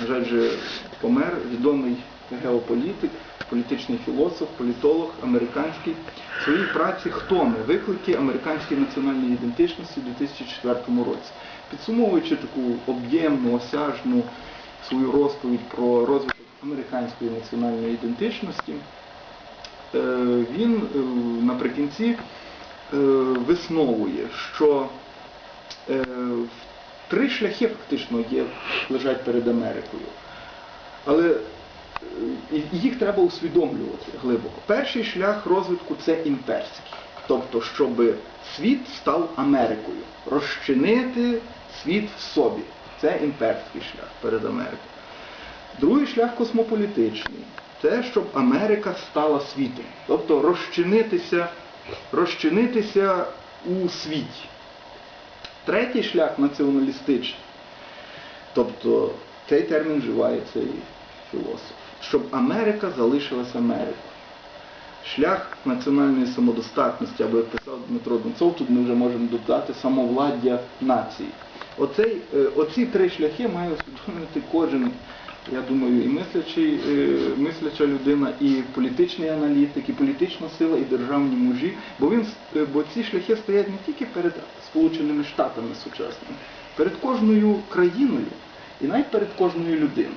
на жаль, вже помер, відомий геополітик, політичний філософ, політолог американський. В своїй праці Хто ми? Виклики американської національної ідентичності у 2004 році. Підсумовуючи таку об'ємну, осяжну свою розповідь про розвиток американської національної ідентичності, е, він е, наприкінці е, висновує, що е, три шляхи фактично є, лежать перед Америкою. Але е, їх треба усвідомлювати глибоко. Перший шлях розвитку це імперський. Тобто, щоб світ став Америкою, розчинити світ в собі. Це імперський шлях перед Америкою. Другий шлях космополітичний. Це щоб Америка стала світом. Тобто розчинитися, розчинитися у світі. Третій шлях націоналістичний. Тобто цей термін вживає цей філософ. Щоб Америка залишилась Америкою. Шлях національної самодостатності, або як писав Дмитро Донцов, тут ми вже можемо додати самовладдя нації. Оцей, е, оці три шляхи має усвідомити кожен, я думаю, і мислячий, е, мисляча людина, і політичний аналітик, і політична сила, і державні мужі, бо, він, е, бо ці шляхи стоять не тільки перед Сполученими Штатами сучасними, перед кожною країною і навіть перед кожною людиною.